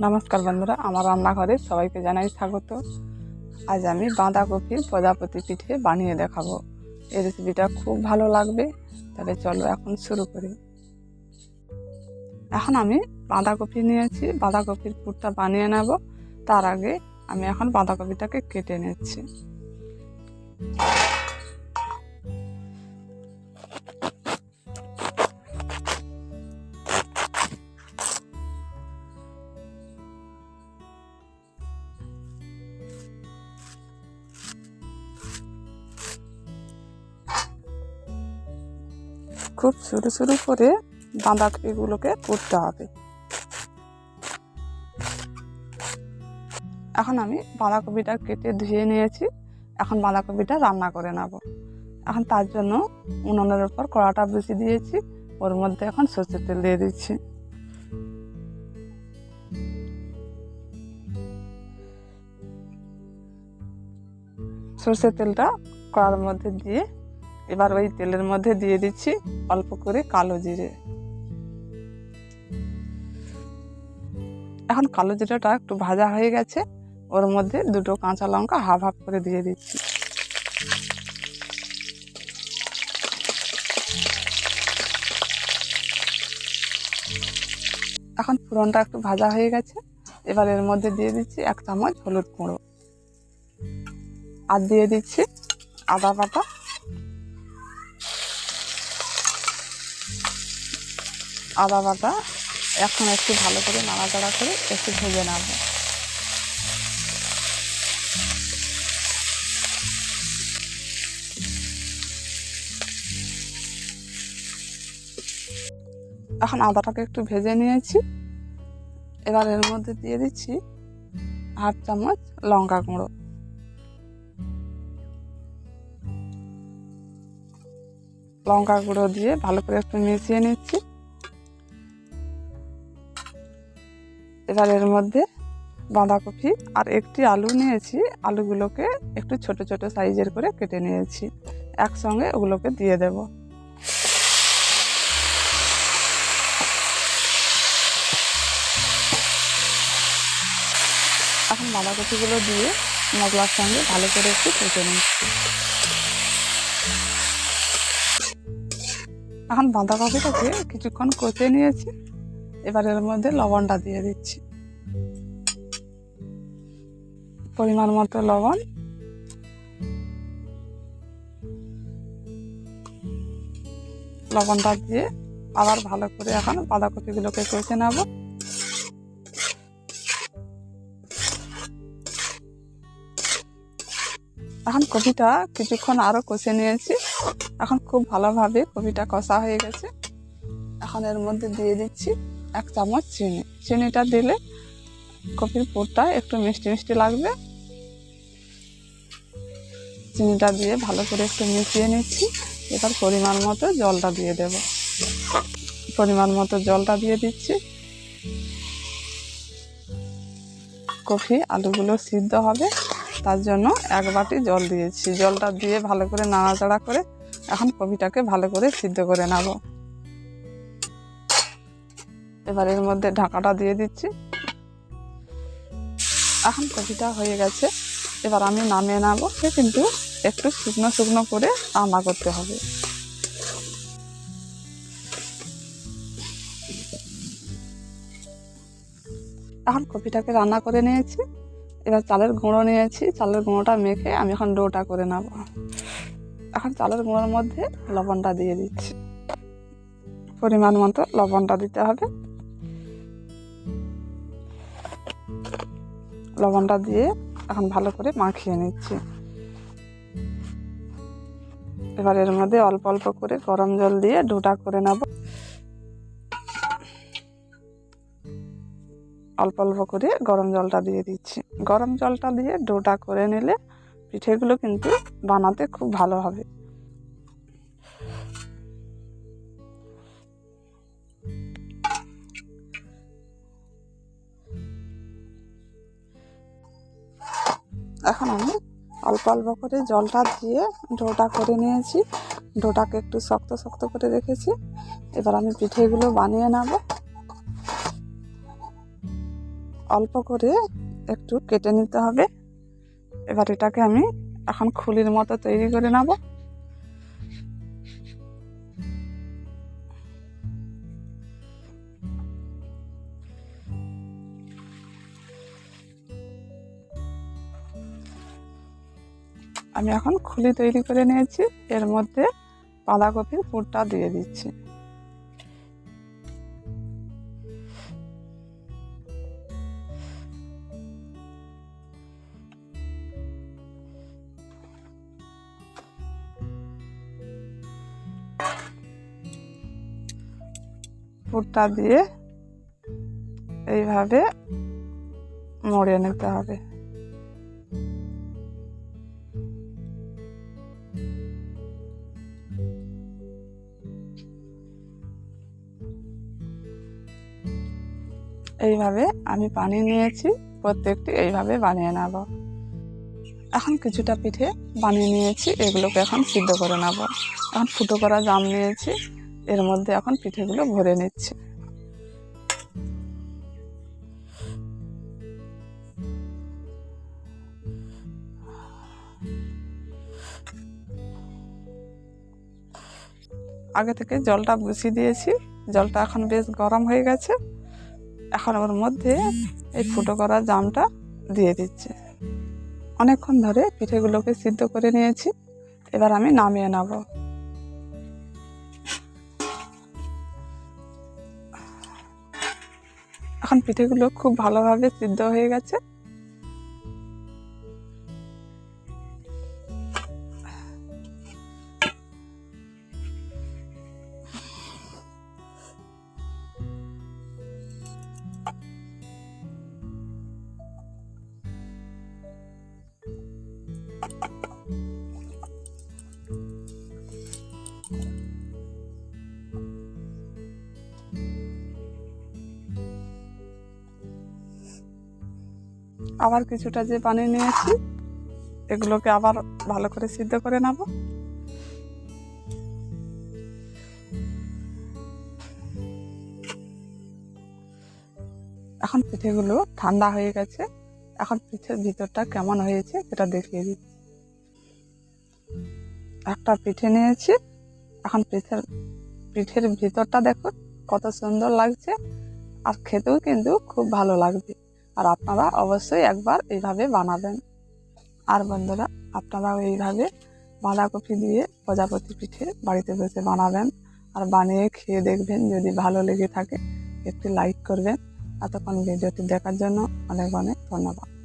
নমস্কার বন্ধুরা, আমার রান্নাঘরে সবাইকে জানাই স্বাগত। আজ আমি বাঁধাকপির প্রজাপতি পিঠে বানিয়ে দেখাবো। এই রেসিপিটা খুব ভালো লাগবে, তাহলে চলো এখন শুরু করি। এখন আমি বাঁধাকপি নিয়েছি, বাঁধাকপির পুরটা বানিয়ে নেব। তার আগে আমি এখন বাঁধাকপিটাকে কেটে নিচ্ছি। খুব শুরু শুরু করে বাঁধাকপিগুলোকে করতে হবে। এখন আমি বাঁধাকপিটা কেটে ধুয়ে নিয়েছি। এখন বাঁধাকপিটা রান্না করে নেব। এখন তার জন্য উনুনের উপর কড়াটা বসিয়ে দিয়েছি। ওর মধ্যে এখন সর্ষের তেল দিয়ে দিচ্ছি। সর্ষের তেলটা কড়ার মধ্যে দিয়ে এবার ওই তেলের মধ্যে দিয়ে দিচ্ছি অল্প করে কালো জিরে। এখন কালো জিরাটা একটু ভাজা হয়ে গেছে, ওর মধ্যে দুটো কাঁচা লঙ্কা হাফ হাফ করে দিয়ে দিচ্ছি। এখন ফোড়নটা একটু ভাজা হয়ে গেছে, এবার এর মধ্যে দিয়ে দিচ্ছি এক চামচ হলুদ গুঁড়ো। আর দিয়ে দিচ্ছি আদা বাটা আদা বাটা এখন একটু ভালো করে নাড়াচাড়া করে একটু ভেজে নেব। এখন আদাটাকে একটু ভেজে নিয়েছি। এবার এর মধ্যে দিয়ে দিচ্ছি হাফ চামচ লঙ্কা গুঁড়ো। লঙ্কা গুঁড়ো দিয়ে ভালো করে একটু মিশিয়ে নিচ্ছি। এবার এর মধ্যে বাঁধাকপি আর একটি আলু নিয়েছি। আলুগুলোকে একটু ছোট ছোট সাইজের করে কেটে নিয়েছি। একসঙ্গে ওগুলোকে দিয়ে দেব। এখন বাঁধাকপিগুলো দিয়ে মশলার সঙ্গে ভালো করে একটু কেটে নিচ্ছি। এখন বাঁধাকপিটাকে কিছুক্ষণ কষে নিয়েছি। এবার এর মধ্যে লবণটা দিয়ে দিচ্ছি। পরিমাণ মতো লবণ। লবণটা দিয়ে আবার ভালো করে এখন বাঁধাকপিগুলোকে কষে নেব। এখন কপিটা কিছুক্ষণ আরও কষে নিয়েছি। এখন খুব ভালোভাবে কপিটা কষা হয়ে গেছে। এখন এর মধ্যে দিয়ে দিচ্ছি। এক চামচ চিনি। চিনিটা দিলে কপির পুরটা একটু মিষ্টি মিষ্টি লাগবে। চিনিটা দিয়ে ভালো করে একটু মিশিয়ে নিচ্ছি। এবার পরিমাণ মতো জলটা দিয়ে দেব। পরিমাণ মতো জলটা দিয়ে দিচ্ছি। কফি আলুগুলো সিদ্ধ হবে। তার জন্য এক বাটি জল দিয়েছি। জলটা দিয়ে ভালো করে নাড়াচাড়া করে এখন কপিটাকে ভালো করে সিদ্ধ করে নেব। এবার এর মধ্যে ঢাকাটা দিয়ে দিচ্ছি। এখন কপিটা হয়ে গেছে। এবার আমি নামিয়ে নেব। সে কিন্তু একটু শুকনো শুকনো করে রান্না করতে হবে। এখন কপিটাকে রান্না করে নিয়েছি। এবার চালের গুঁড়ো নিয়েছি। চালের গুঁড়োটা মেখে আমি এখন ডোটা করে নেব। এখন চালের গুঁড়োর মধ্যে লবণটা দিয়ে দিচ্ছি। পরিমাণ মতো লবণটা দিতে হবে। লবণটা দিয়ে এখন ভালো করে মাখিয়ে নিচ্ছি। এবার এর মধ্যে অল্প অল্প করে গরম জল দিয়ে ডোটা করে নেব। অল্প অল্প করে গরম জলটা দিয়ে দিচ্ছি। গরম জলটা দিয়ে ডোটা করে নিলে পিঠেগুলো কিন্তু বানাতে খুব ভালো হবে। এখন আমি অল্প অল্প করে জলটা দিয়ে ডোটা করে নিয়েছি। ডোটাকে একটু শক্ত শক্ত করে রেখেছি। এবার আমি পিঠেগুলো বানিয়ে নেব। অল্প করে একটু কেটে নিতে হবে। এবার এটাকে আমি এখন খুলির মতো তৈরি করে নেব। আমি এখন খুলি তৈরি করে নিয়েছি। এর মধ্যে বাঁধাকপির পুরটা দিয়ে দিচ্ছি। পুরটা দিয়ে এইভাবে মড়ে নিতে হবে। এইভাবে আমি বানিয়ে নিয়েছি, প্রত্যেকটি এইভাবে বানিয়ে নেব। এখন কিছুটা পিঠে বানিয়ে নিয়েছি, এগুলোকে এখন সিদ্ধ করে নেব। এখন ফুটো করা জাম নিয়েছি, এর মধ্যে এখন পিঠেগুলো ভরে নিচ্ছি। আগে থেকে জলটা বসিয়ে দিয়েছি, জলটা এখন বেশ গরম হয়ে গেছে। এখন ওর মধ্যে এই ফুটো করা জামটা দিয়ে দিচ্ছে। অনেকক্ষণ ধরে পিঠেগুলোকে সিদ্ধ করে নিয়েছি, এবার আমি নামিয়ে নেব। এখন পিঠেগুলো খুব ভালোভাবে সিদ্ধ হয়ে গেছে। আবার কিছুটা যে বানিয়ে নিয়েছি, এগুলোকে আবার ভালো করে সিদ্ধ করে নেব। এখন পিঠেগুলো ঠান্ডা হয়ে গেছে। এখন পিঠের ভিতরটা কেমন হয়েছে সেটা দেখিয়ে দিচ্ছি। একটা পিঠে নিয়েছি। এখন পিঠের পিঠের ভিতরটা দেখুন কত সুন্দর লাগছে। আর খেতেও কিন্তু খুব ভালো লাগবে। আর আপনারা অবশ্যই একবার এইভাবে বানাবেন। আর বন্ধুরা, আপনারাও এইভাবে বাঁধাকপি দিয়ে প্রজাপতি পিঠে বাড়িতে বসে বানাবেন। আর বানিয়ে খেয়ে দেখবেন যদি ভালো লেগে থাকে, একটি লাইক করবেন। এতক্ষণ ভিডিওটি দেখার জন্য অনেক অনেক ধন্যবাদ।